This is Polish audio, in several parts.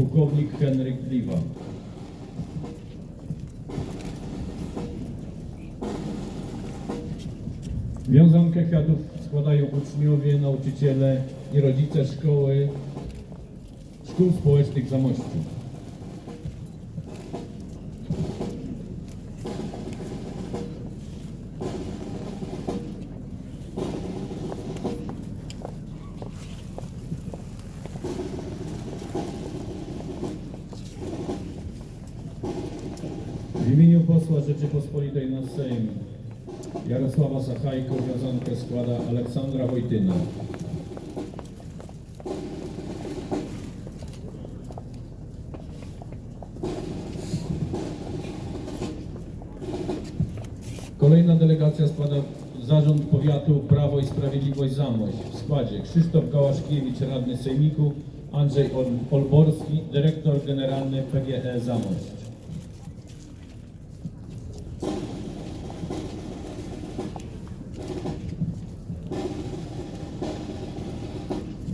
pułkownik Henryk Gliwa. Wiązankę kwiatów składają uczniowie, nauczyciele i rodzice szkoły, szkół społecznych Zamościu. W imieniu posła Rzeczypospolitej na Sejm Jarosława Sachajko wiązankę składa Aleksandra Wojtyna. Kolejna delegacja składa Zarząd Powiatu Prawo i Sprawiedliwość Zamość w składzie Krzysztof Gałaszkiewicz, radny Sejmiku, Andrzej Ol- Olborski, dyrektor generalny PGE Zamość.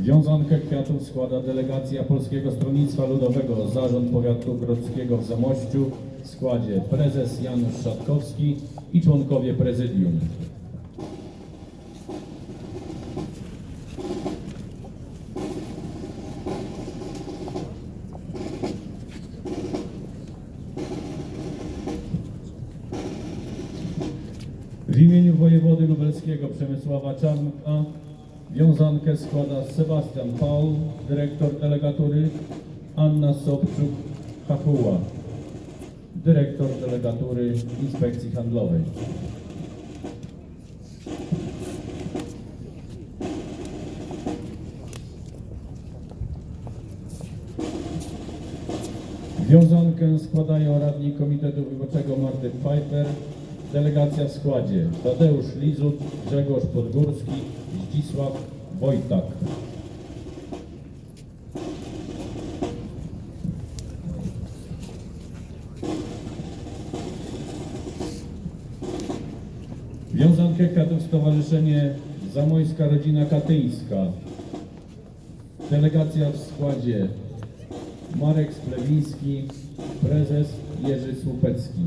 Wiązankę kwiatów składa delegacja Polskiego Stronnictwa Ludowego, Zarząd Powiatu Grodzkiego w Zamościu w składzie prezes Janusz Szatkowski i członkowie prezydium. Składa Sebastian Paul, dyrektor delegatury, Anna Sobczuk-Hachuła, dyrektor delegatury Inspekcji Handlowej. Wiązankę składają radni Komitetu Wyborczego Marty Pfeiffer, delegacja w składzie Tadeusz Lizut, Grzegorz Podgórski, Zdzisław Wojtak. Wiązankę kwiatów Stowarzyszenie Zamojska Rodzina Katyńska. Delegacja w składzie Marek Splewiński, prezes Jerzy Słupecki.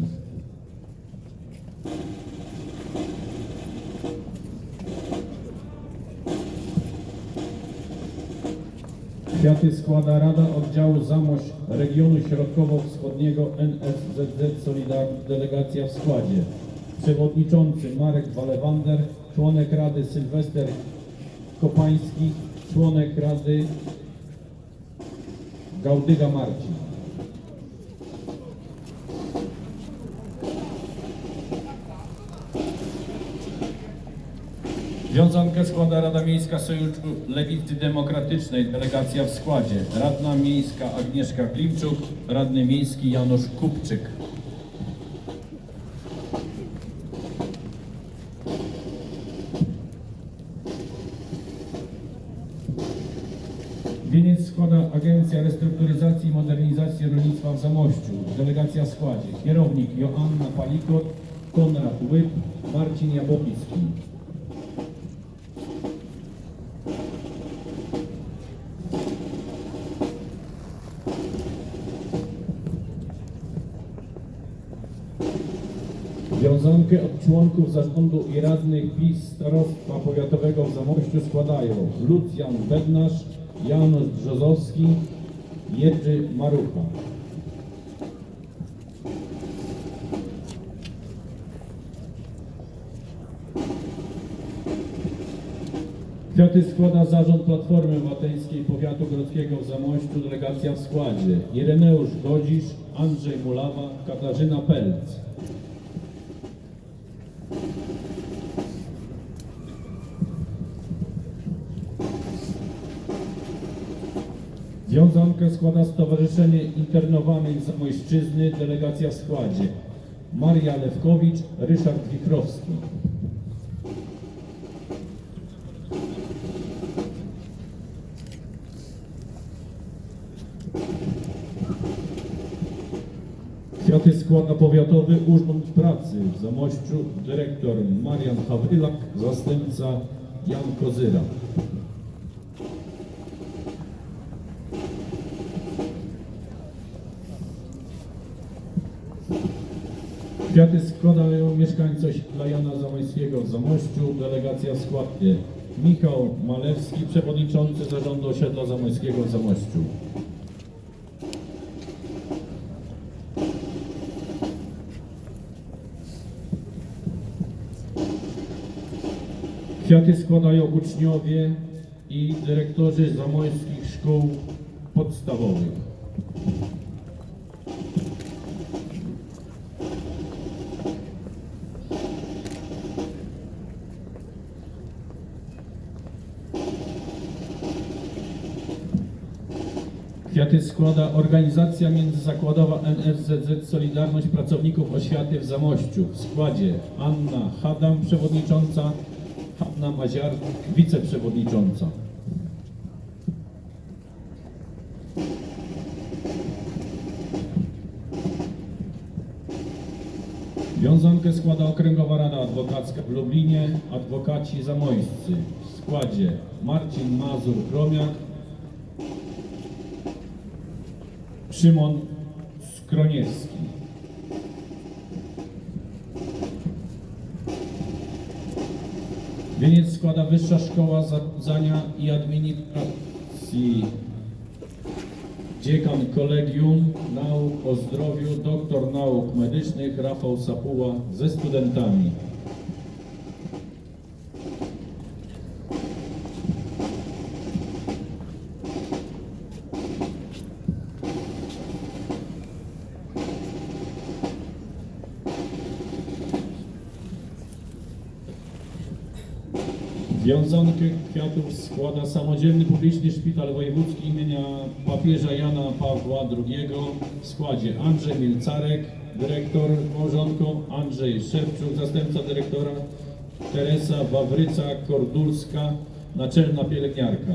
Kwiaty składa Rada Oddziału Zamość Regionu Środkowo-Wschodniego NSZZ Solidarna Delegacja w składzie. Przewodniczący Marek Walewander, członek Rady Sylwester Kopański, członek Rady Gaudyga Marcin. Wiązankę składa Rada Miejska Sojuszu Lewicy Demokratycznej, delegacja w składzie. Radna Miejska Agnieszka Klimczuk, radny miejski Janusz Kupczyk. Wieniec składa Agencja Restrukturyzacji i Modernizacji Rolnictwa w Zamościu. Delegacja w składzie. Kierownik Joanna Palikot, Konrad Łyb, Marcin Jabłowicki. Wiązankę od członków zarządu i radnych PiS Starostwa Powiatowego w Zamościu składają Lucjan Bednarz, Janusz Brzozowski, Jerzy Marucha. Kwiaty składa Zarząd Platformy Obywatelskiej Powiatu Grodzkiego w Zamościu, delegacja w składzie Ireneusz Godzisz, Andrzej Mulawa, Katarzyna Pelc. Wiązankę składa Stowarzyszenie Internowanych Zamojszczyzny, delegacja w składzie Maria Lewkowicz, Ryszard Wichrowski. Kwiaty składa Powiatowy Urząd Pracy w Zamościu, dyrektor Marian Hawrylak, zastępca Jan Kozyra. Kwiaty składają mieszkańcy osiedla Jana Zamoyskiego w Zamościu. Delegacja w składzie Michał Malewski, przewodniczący zarządu osiedla Zamoyskiego w Zamościu. Kwiaty składają uczniowie i dyrektorzy zamojskich szkół podstawowych. Kwiaty składa organizacja międzyzakładowa NSZZ Solidarność Pracowników Oświaty w Zamościu. W składzie Anna Hadam, przewodnicząca, Hanna Maziar, wiceprzewodnicząca. Wiązankę składa Okręgowa Rada Adwokacka w Lublinie, adwokaci zamojscy. W składzie Marcin Mazur-Kromiak, Szymon Skroniewski. Wieniec składa Wyższa Szkoła Zarządzania i Administracji. Dziekan Kolegium Nauk o Zdrowiu, doktor nauk medycznych Rafał Sapuła ze studentami. Wiązankę kwiatów składa Samodzielny Publiczny Szpital Wojewódzki imienia papieża Jana Pawła II w składzie Andrzej Mielcarek, dyrektor małżonką, Andrzej Szewczuk, zastępca dyrektora, Teresa Wawryca-Kordulska, naczelna pielęgniarka.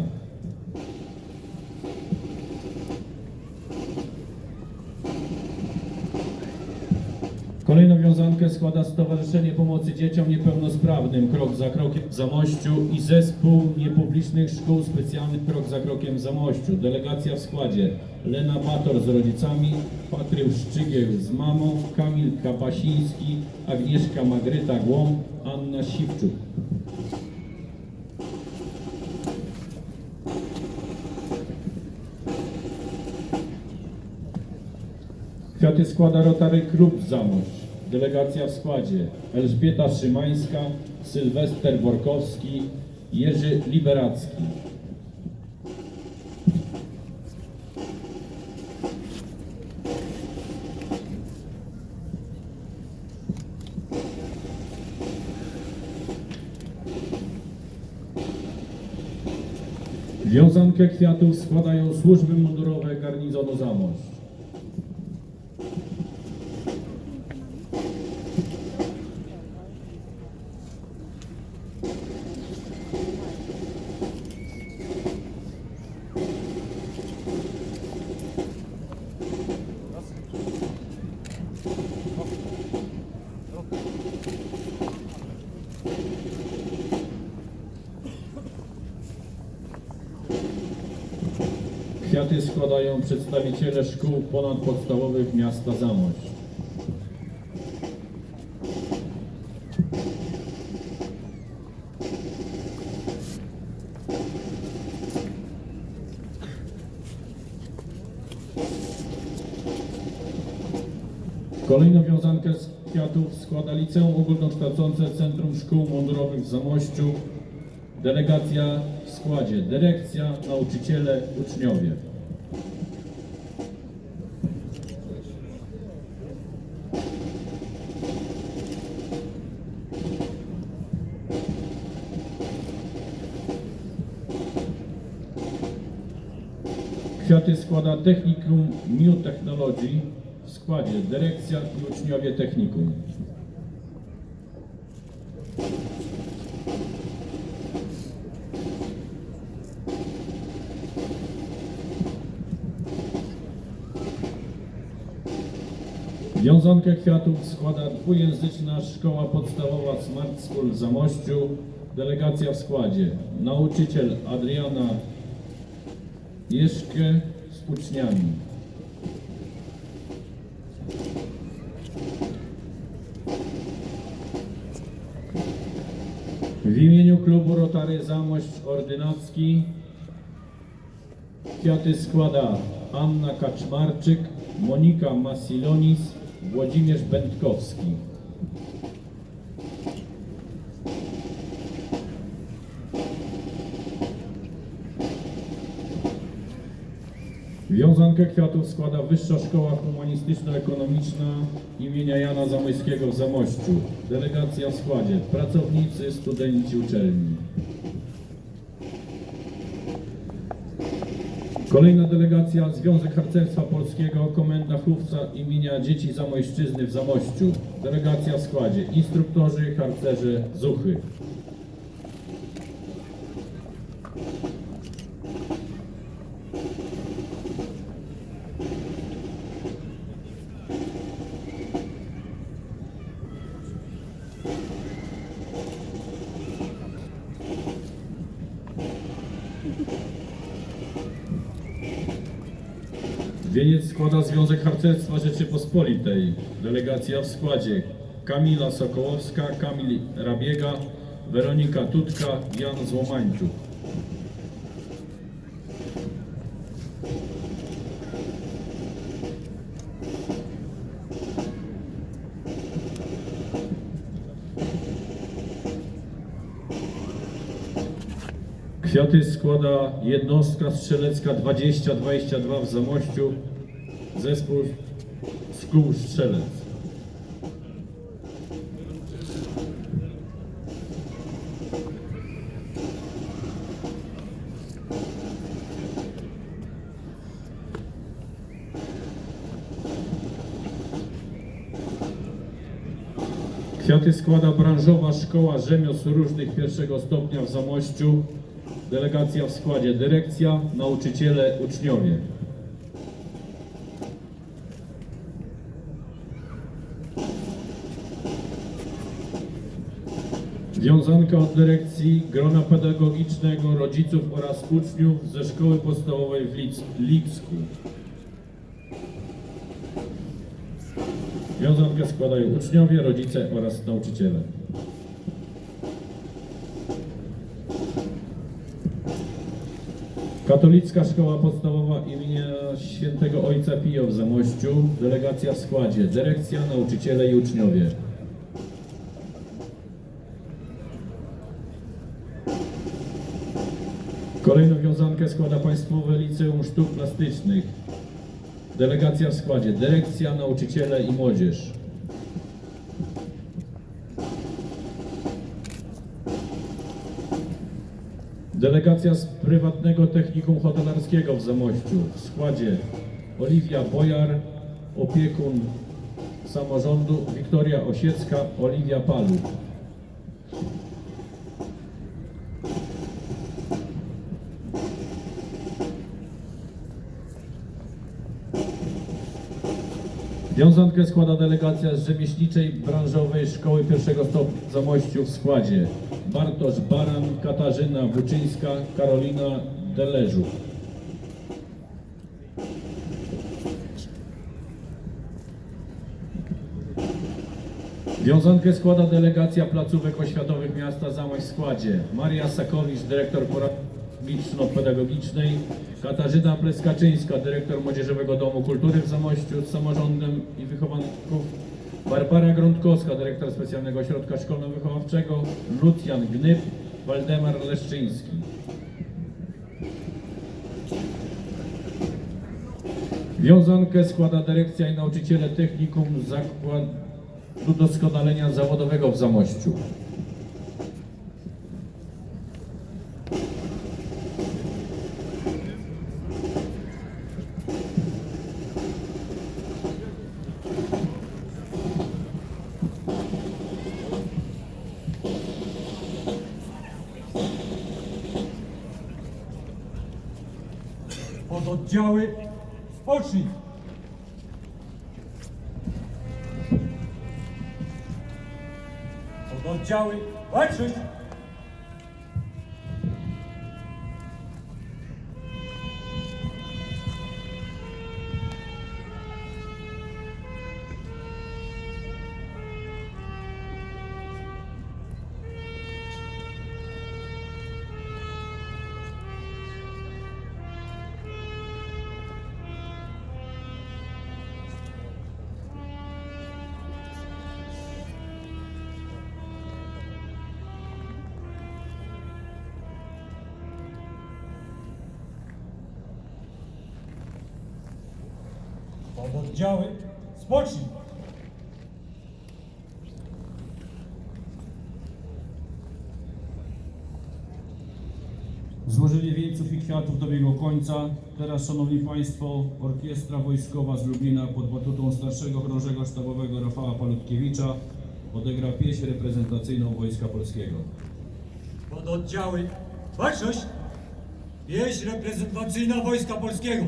Kolejną wiązankę składa Stowarzyszenie Pomocy Dzieciom Niepełnosprawnym Krok za Krokiem w Zamościu i Zespół Niepublicznych Szkół Specjalnych Krok za Krokiem w Zamościu. Delegacja w składzie Lena Bator z rodzicami, Patryk Szczygieł z mamą, Kamil Kapasiński, Agnieszka Magryta Głąb, Anna Siwczuk. Kwiaty składa Rotary Klub Zamość. Delegacja w składzie Elżbieta Szymańska, Sylwester Borkowski, Jerzy Liberacki. Wiązankę kwiatów składają służby mundurowe garnizonu Zamość. Kwiaty składają przedstawiciele szkół ponadpodstawowych miasta Zamość. Kolejną wiązankę z kwiatów składa Liceum Ogólnokształcące Centrum Szkół Mundurowych w Zamościu. Delegacja w składzie dyrekcja, nauczyciele, uczniowie. Kwiaty składa Technikum New Technology w składzie dyrekcja i uczniowie technikum. Wiązankę kwiatów składa dwujęzyczna szkoła podstawowa Smart School w Zamościu. Delegacja w składzie nauczyciel Adriana jeszcze z uczniami. W imieniu klubu Rotary Zamość Ordynacki kwiaty składa Anna Kaczmarczyk, Monika Masilonis, Włodzimierz Będkowski. Wiązankę kwiatów składa Wyższa Szkoła Humanistyczno-Ekonomiczna imienia Jana Zamojskiego w Zamościu. Delegacja w składzie pracownicy, studenci uczelni. Kolejna delegacja Związek Harcerstwa Polskiego Komenda Chówca imienia Dzieci Zamojszczyzny w Zamościu. Delegacja w składzie instruktorzy, harcerze, zuchy. Wieniec składa Związek Harcerstwa Rzeczypospolitej. Delegacja w składzie Kamila Sokołowska, Kamil Rabiega, Weronika Tutka, Jan Złomańczuk. Kwiaty składa jednostka strzelecka 2022 w Zamościu, zespół Skół Strzelec. Kwiaty składa branżowa szkoła rzemiosł różnych pierwszego stopnia w Zamościu. Delegacja w składzie dyrekcja, nauczyciele, uczniowie. Wiązanka od dyrekcji grona pedagogicznego, rodziców oraz uczniów ze szkoły podstawowej w Lipsku. Wiązankę składają uczniowie, rodzice oraz nauczyciele. Katolicka Szkoła Podstawowa imienia Świętego Ojca Pio w Zamościu. Delegacja w składzie. Dyrekcja, nauczyciele i uczniowie. Kolejną wiązankę składa Państwowe Liceum Sztuk Plastycznych. Delegacja w składzie. Dyrekcja, nauczyciele i młodzież. Delegacja z prywatnego technikum hotelarskiego w Zamościu. W składzie Oliwia Bojar, opiekun samorządu Wiktoria Osiecka, Oliwia Paluch. Wiązankę składa delegacja z Rzemieślniczej Branżowej Szkoły Pierwszego Stopnia w Zamościu w składzie Bartosz Baran, Katarzyna Buczyńska, Karolina Deleżu. Wiązankę składa delegacja placówek oświatowych miasta Zamość w składzie Maria Sakowicz, dyrektor pedagogicznej Katarzyna Pleskaczyńska, dyrektor Młodzieżowego Domu Kultury w Zamościu z samorządem i wychowanków, Barbara Gruntkowska, dyrektor Specjalnego Ośrodka Szkolno-Wychowawczego, Lucjan Gnyb, Waldemar Leszczyński. Wiązankę składa dyrekcja i nauczyciele technikum Zakładu Doskonalenia Zawodowego w Zamościu. Pododdziały spocznij! Pododdziały walczyć! Pododdziały, spocznij! Złożenie wieńców i kwiatów dobiegło końca. Teraz, Szanowni Państwo, Orkiestra Wojskowa z Lublina pod batutą starszego chorążego sztabowego Rafała Palutkiewicza odegra pieśń reprezentacyjną Wojska Polskiego. Pododdziały, baczność! Pieśń reprezentacyjna Wojska Polskiego.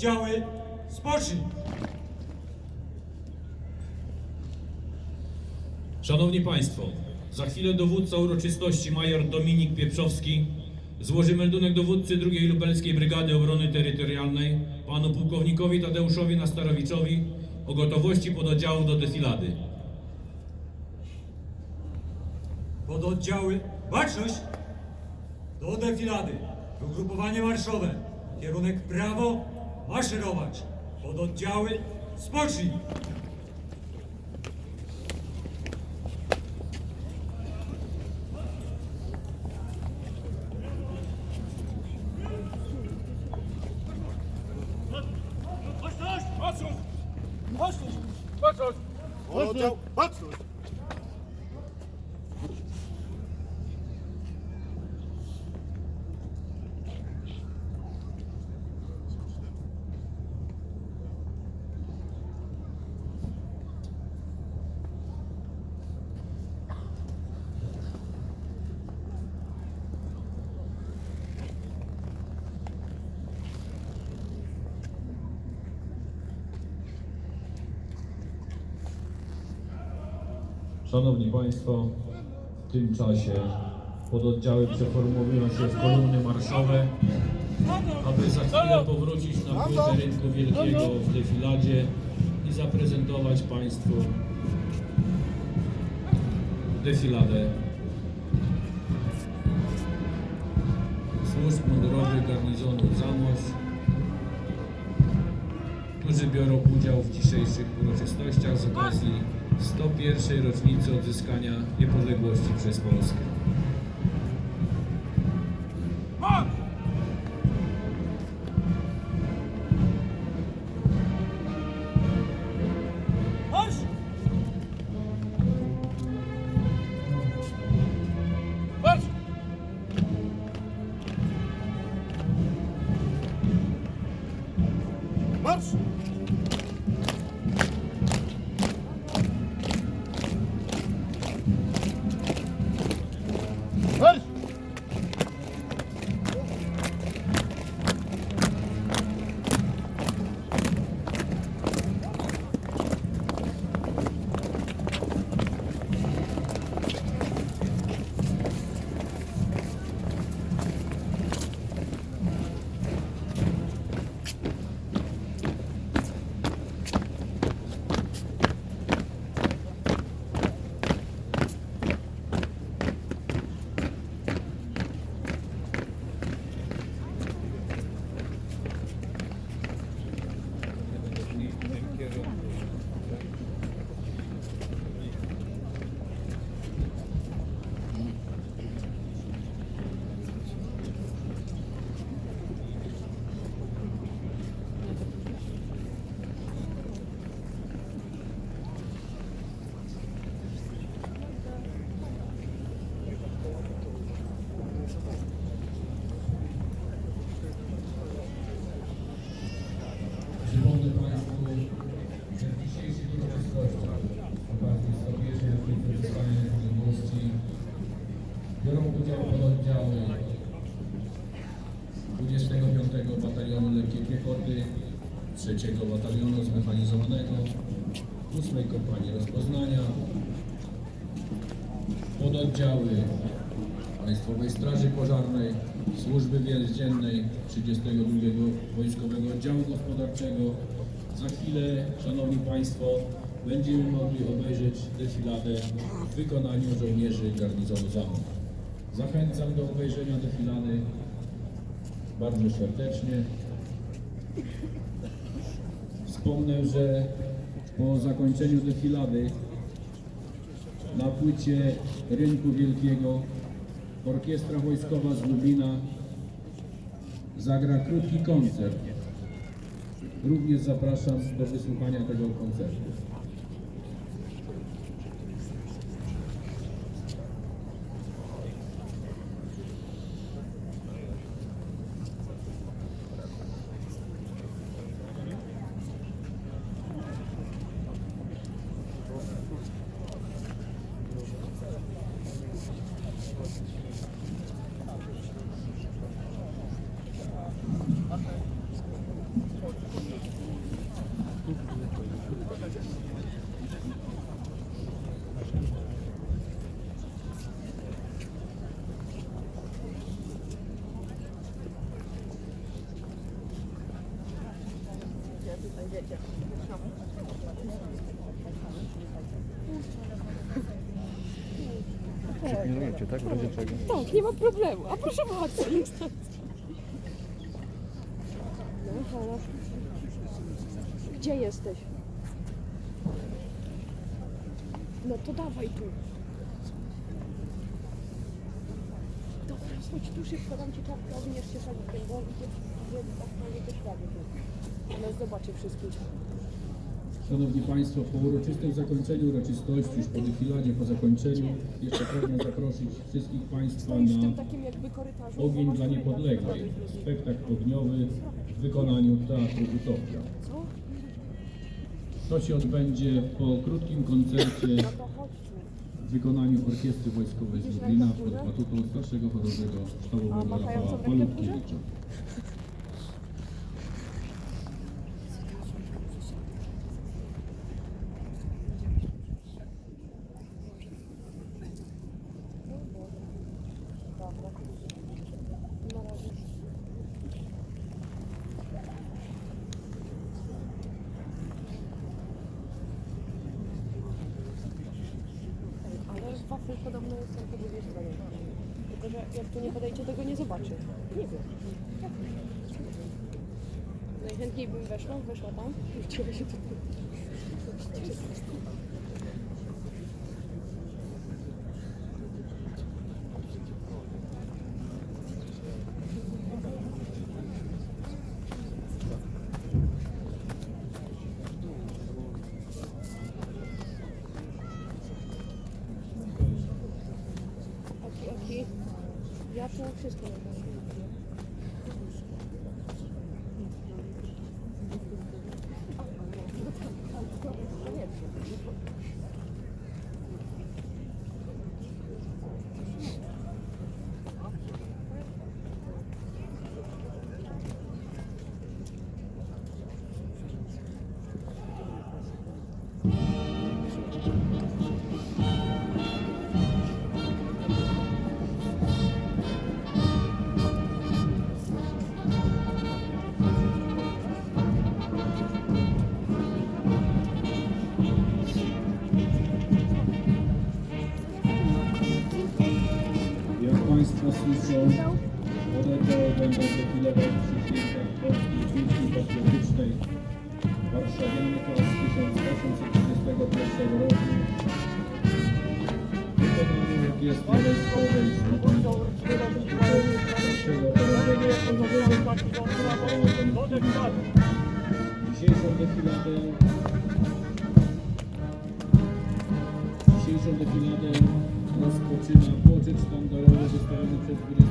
Pododdziały, spocznij! Szanowni Państwo, za chwilę dowódca uroczystości major Dominik Pieprzowski złoży meldunek dowódcy II Lubelskiej Brygady Obrony Terytorialnej panu pułkownikowi Tadeuszowi Nastarowiczowi o gotowości pododdziału do defilady. Pododdziały, baczność! Do defilady, ugrupowanie marszowe, kierunek prawo, maszerować. Pododdziały, spocznij! Oddział, baczność! Szanowni Państwo, w tym czasie pododdziały przeformułują się w kolumny marszowe, aby za chwilę powrócić na płytę Rynku Wielkiego w defiladzie i zaprezentować Państwu defiladę służb mundurowych garnizonu Zamość, którzy biorą udział w dzisiejszych uroczystościach z okazji 101. rocznicy odzyskania niepodległości przez Polskę. Rozpoznania, pododdziały Państwowej Straży Pożarnej, Służby Więziennej 32 Wojskowego Oddziału Gospodarczego. Za chwilę, Szanowni Państwo, będziemy mogli obejrzeć defiladę w wykonaniu żołnierzy garnizonu Zachód. Zachęcam do obejrzenia defilady bardzo serdecznie. Wspomnę, że po zakończeniu defilady na płycie Rynku Wielkiego Orkiestra Wojskowa z Lublina zagra krótki koncert. Również zapraszam do wysłuchania tego koncertu. Pilnujecie, tak? W razie czego? Tak, nie ma problemu. A proszę bardzo, jest No, halo. Gdzie jesteś? No to dawaj tu. Dobra, chodź tu szybko, dam ci czapkę, a wyniesz się ten bo idzie, że tak fajnie też ładnie tu. Ona zobaczy wszystkich. Szanowni Państwo, po uroczystym zakończeniu uroczystości, już po defiladzie, po zakończeniu, jeszcze pragnę zaprosić wszystkich Państwa na. Ogień dla Niepodległej. Spektakl ogniowy w wykonaniu Teatru Utopia. Co? To się odbędzie po krótkim koncercie w wykonaniu Orkiestry Wojskowej z Lublina pod batutą starszego chorowego sztabowego Rafała rękę w górze? Polutkiewicza. Na razie. Ale wafel podobno jest tam po drugiej stronie. Tylko, że jak tu nie podejdzie, tego nie zobaczy. Nie wiem. Najchętniej bym weszła, weszła tam i wcięła się tutaj. Argentina, Bulgaristan'da, Bulgaristan'da tedbiri